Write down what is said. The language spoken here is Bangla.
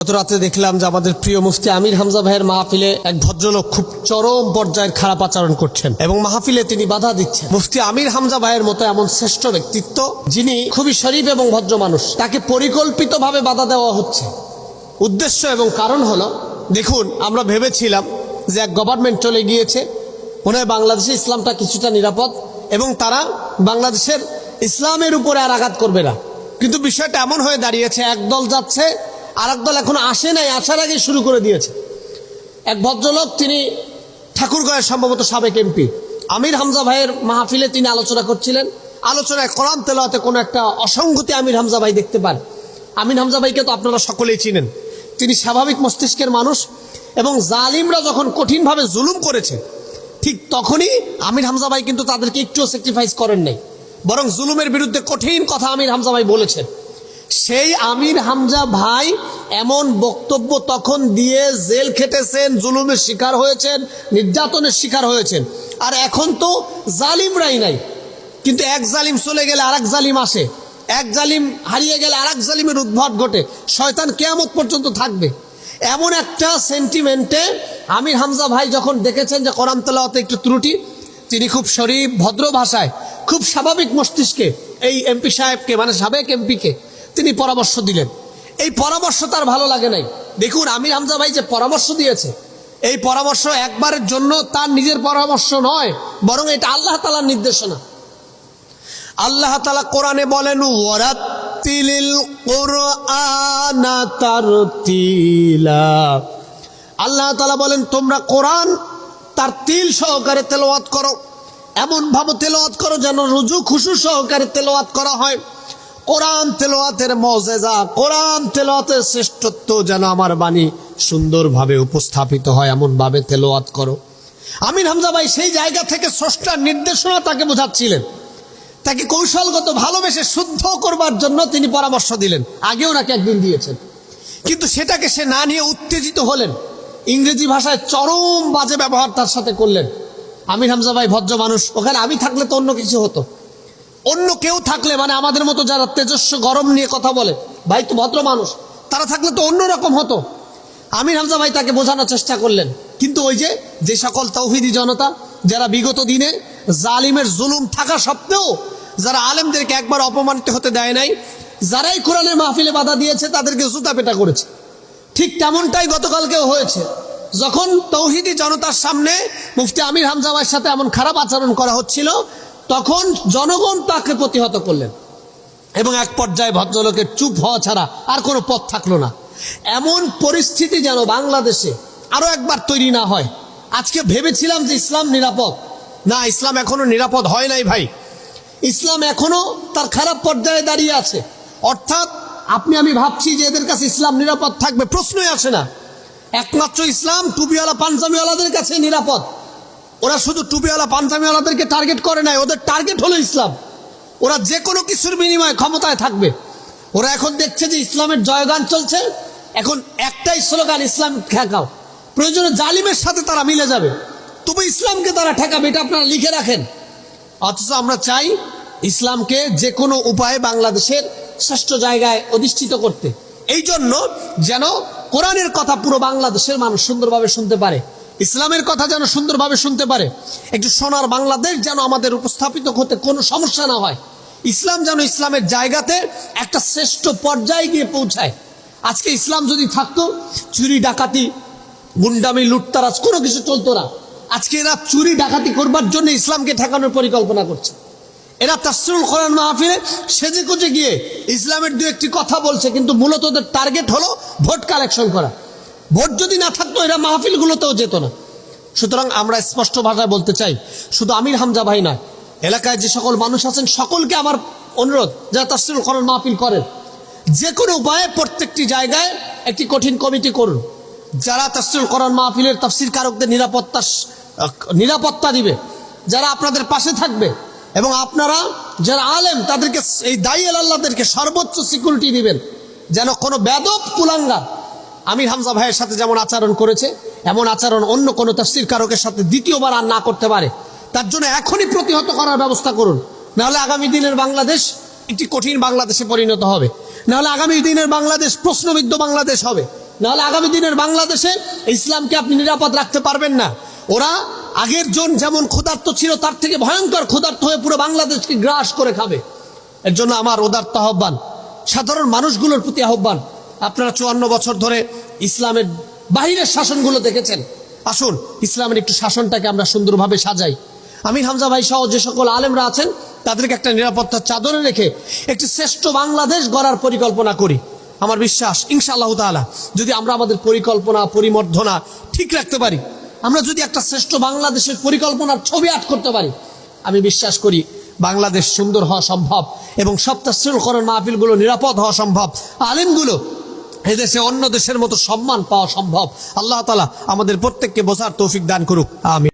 গত রাতে দেখলাম যে আমাদের প্রিয় মুফতি আমির হামজা ভাইয়ের মাহফিলে এক ভদ্রলোক খুব চরম পর্যায়ের খারাপ আচরণ করছেন এবং মাহফিলে তিনি বাধা দিচ্ছেন। মুফতি আমির হামজা ভাইয়ের মতো এমন শ্রেষ্ঠ ব্যক্তিত্ব যিনি খুবই শরীফ এবং ভদ্র মানুষ, তাকে পরিকল্পিতভাবে বাধা দেওয়া হচ্ছে। উদ্দেশ্য এবং কারণ হলো, দেখুন, আমরা ভেবেছিলাম যে এক গভর্নমেন্ট চলে গিয়েছে, মনে হয় বাংলাদেশে ইসলামটা কিছুটা নিরাপদ এবং তারা বাংলাদেশের ইসলামের উপরে আর আঘাত করবে না। কিন্তু বিষয়টা এমন হয়ে দাঁড়িয়েছে, একদল যাচ্ছে আর দল এখন আসে নাই, আসার আগে শুরু করে দিয়েছে। এক ভদ্রলোক, তিনি ঠাকুরগাঁয়ের সম্ভবত সাবেক এমপি। আমির হামজা ভাইয়ের মাহফিলে তিনি আলোচনা করছিলেন। আলোচনায় কোরআন তেলাতে কোনো একটা অসঙ্গতি আমির হামজা ভাই দেখতে পান। আমির হামজা ভাইকে তো আপনারা সকলেই চিনেন। তিনি স্বাভাবিক মস্তিষ্কের মানুষ এবং জালিমরা যখন কঠিনভাবে জুলুম করেছে, ঠিক তখনই আমির হামজা ভাই কিন্তু তাদেরকে একটুও স্যাক্রিফাইস করেন নাই। বরং জুলুমের বিরুদ্ধে কঠিন কথা আমির হামজা ভাই বলেছেন। সেই আমির হামজা ভাই এমন বক্তব্য তখন দিয়ে জেল খেটেছেন, জুলুমের শিকার হয়েছেন, নির্যাতনের শিকার হয়েছেন। আর এখন তো জালিমরাই নাই। কিন্তু এক জালিম চলে গেলে আর জালিম আসে। এক জালিম হারিয়ে গেলে আর জালিমের উদ্ভট ঘটে। শয়তান কেয়ামত পর্যন্ত থাকবে। এমন একটা সেন্টিমেন্টে আমির হামজা ভাই যখন দেখেছেন যে কোরআন একটু ত্রুটি, তিনি খুব শরীফ, ভদ্র ভাষায়, খুব স্বাভাবিক মস্তিষ্কে এই এমপি সাহেবকে মানে সাবেক এমপিকে তিনি পরামর্শ দিলেন। এই পরামর্শ তার ভালো লাগে নাই। দেখুন, আমির হামজা ভাই যে পরামর্শ দিয়েছে, এই পরামর্শ একবারের জন্য তার নিজের পরামর্শ নয়, বরং এটা আল্লাহ তালার নির্দেশনা। আল্লাহ তালা কোরআনে বলেন তারতিলা। আল্লাহ তালা বলেন, তোমরা কোরআন তার তিল সহকারে তেলাওয়াত করো। এমন ভাবে তেলাওয়াত করো যেন রুজু খুশু সহকারে তেলাওয়াত করা হয়। কোরআন তেলোয়াতের মজেজা, কোরআন তেলোয়াতের শ্রেষ্ঠত্ব যেন আমার বাণী সুন্দরভাবে উপস্থাপিত হয় এমন ভাবে তেলাওয়াত করো। আমির হামজা ভাই সেই জায়গা থেকে স্রষ্টার নির্দেশনা তাকে বোঝাচ্ছিলেন। তাকে কৌশলগত ভালোবেসে শুদ্ধ করবার জন্য তিনি পরামর্শ দিলেন। আগেও নাকি একদিন দিয়েছেন। কিন্তু সেটাকে সে না নিয়ে উত্তেজিত হলেন। ইংরেজি ভাষায় চরম বাজে ব্যবহার তার সাথে করলেন। আমির হামজা ভাই ভদ্র মানুষ, ওখানে আমি থাকলে তো অন্য কিছু হতো। অন্য কেউ থাকলে মানে আমাদের মতো যারা তেজস্ব গরম নিয়ে কথা বলে, ভাই তো ভদ্র মানুষ, তারা থাকলে তো অন্যরকম হতো। আমির হামজা ভাই তাকে বোঝানোর চেষ্টা করলেন। কিন্তু ওই যে যে সকল তৌহিদি জনতা, যারা বিগত দিনে জালিমের জুলুম থাকা সত্ত্বেও যারা আলেমদেরকে একবার অপমানিত হতে দেয় নাই, যারাই কোরআনের মাহফিলে বাধা দিয়েছে, তাদেরকে জুতা পেটা করেছে। ঠিক তেমনটাই গতকালকেও হয়েছে। যখন তৌহিদি জনতার সামনে মুফতি আমির হামজাওয়ার সাথে এমন খারাপ আচরণ করা হচ্ছিল তখন জনগণ তাকে প্রতিহত করলেন। এবং এক পর্যায়ে ভদ্রলোকের চুপ হওয়া ছাড়া আর কোনো পথ থাকল না। এমন পরিস্থিতি যেন বাংলাদেশে আরও একবার তৈরি না হয়। আজকে ভেবেছিলাম যে ইসলাম নিরাপদ। না, ইসলাম এখনও নিরাপদ হয় নাই ভাই। ইসলাম এখনও তার খারাপ পর্যায়ে দাঁড়িয়ে আছে। অর্থাৎ আপনি, আমি ভাবছি যে এদের কাছে ইসলাম নিরাপদ থাকবে, প্রশ্নই আসে না। একমাত্র ইসলাম টুপিওয়ালা, পাঞ্জাবিওয়ালাদের কাছে নিরাপদ। ওরা শুধু টুপিওয়ালা, পাঞ্জাবিওয়ালাদেরকে টার্গেট করে নাই, ওদের টার্গেট হলো ইসলাম। ওরা যে কোনো কিছুর বিনিময়ে ক্ষমতায় থাকবে। ওরা এখন দেখছে যে ইসলামের জয়গান চলছে। এখন একটাই স্লোগান, ইসলাম ঠেকাও। প্রয়োজনে জালিমের সাথে তারা মিলে যাবে। তবু ইসলামকে তারা ঠেকাবে, এটা আপনারা লিখে রাখেন। অথচ আমরা চাই ইসলামকে যে কোনো উপায়ে বাংলাদেশের শ্রেষ্ঠ জায়গায় অধিষ্ঠিত করতে। এই জন্য যেন কোরআনের কথা পুরো বাংলাদেশের মানুষ সুন্দরভাবে শুনতে পারে। ইসলামের কথা যেন সুন্দরভাবে শুনতে পারে। একটু সোনার বাংলাদেশ যেন আমাদের উপস্থাপিত করতে কোনো সমস্যা না হয়। ইসলাম যেন ইসলামের জায়গাতে একটা শ্রেষ্ঠ পর্যায়ে গিয়ে পৌঁছায়। আজকে ইসলাম যদি থাকতো, চুরি, ডাকাতি, গুন্ডামি, লুটতারাজ কোনো কিছু চলতো না। আজকে এরা চুরি, ডাকাতি করবার জন্য ইসলামকে ঠেকানোর পরিকল্পনা করছে। এরা তাসরুল কোরআন মাহফিলে সেজে কুজে গিয়ে ইসলামের দু একটি কথা বলছে, কিন্তু মূলত ওদের টার্গেট হলো ভোট কালেকশন করা। ভোট যদি না থাকতো, এরা মাহফিলগুলোতেও যেত না। সুতরাং আমরা স্পষ্ট ভাষায় বলতে চাই, শুধু আমির হামজা ভাই নয়, এলাকায় যে সকল মানুষ আছেন, সকলকে আমার অনুরোধ, যারা তাসরুল কোরআন মাহফিল করেন, যে কোনো উপায়ে প্রত্যেকটি জায়গায় একটি কঠিন কমিটি করুন। যারা তাফসিরুল কোরআন মাহফিলের তাফসির কারকদের নিরাপত্তা নিরাপত্তা দিবে, যারা আপনাদের পাশে থাকবে, এবং আপনারা যারা আলেম, তাদেরকে এই দায়ী আল্লাহদেরকে সর্বোচ্চ সিকিউরিটি দিবেন, যেন কোনো বেদব কুলাঙ্গার আমির হামজা ভাইয়ের সাথে যেমন আচরণ করেছে, এমন আচরণ অন্য কোনো তাফসির কারকের সাথে দ্বিতীয়বার আর না করতে পারে। তার জন্য এখনই প্রতিহত করার ব্যবস্থা করুন। নাহলে আগামী দিনের বাংলাদেশ একটি কঠিন বাংলাদেশে পরিণত হবে। নাহলে আগামী দিনের বাংলাদেশ প্রশ্নবিদ্ধ বাংলাদেশ হবে। নাহলে আগামী দিনের বাংলাদেশে ইসলামকে আপনি নিরাপদ রাখতে পারবেন না। ওরা আগের জন যেমন ক্ষুধার্ত ছিল, তার থেকে ভয়ঙ্কর ক্ষুধার্ত হয়ে পুরো বাংলাদেশকে গ্রাস করে খাবে। এর জন্য আমার উদার্ত আহ্বান। সাধারণ মানুষগুলোর প্রতি আহ্বান। আপনারা চুয়ান্ন বছর ধরে ইসলামের বাহিরের শাসনগুলো দেখেছেন। আসুন, ইসলামের একটু শাসনটাকে আমরা সুন্দরভাবে সাজাই। আমির হামজা ভাই সহ যে সকল আলেমরা আছেন, তাদেরকে একটা নিরাপত্তার চাদরে রেখে একটি শ্রেষ্ঠ বাংলাদেশ গড়ার পরিকল্পনা করি। আমার বিশ্বাস, ইনশাআল্লাহ তাআলা, যদি আমরা আমাদের পরিকল্পনা, পরিমর্ধনা ঠিক রাখতে পারি, আমরা যদি একটা শ্রেষ্ঠ বাংলাদেশের পরিকল্পনার ছবি আট করতে পারি, আমি বিশ্বাস করি বাংলাদেশ সুন্দর হওয়া সম্ভব এবং সপ্তাহ সপ্তাশ্রীকরণ মাহফিলগুলো নিরাপদ হওয়া সম্ভব। আলিমগুলো এদেশে অন্য দেশের মতো সম্মান পাওয়া সম্ভব। আল্লাহ তালা আমাদের প্রত্যেককে বোঝার তৌফিক দান করুক। আমি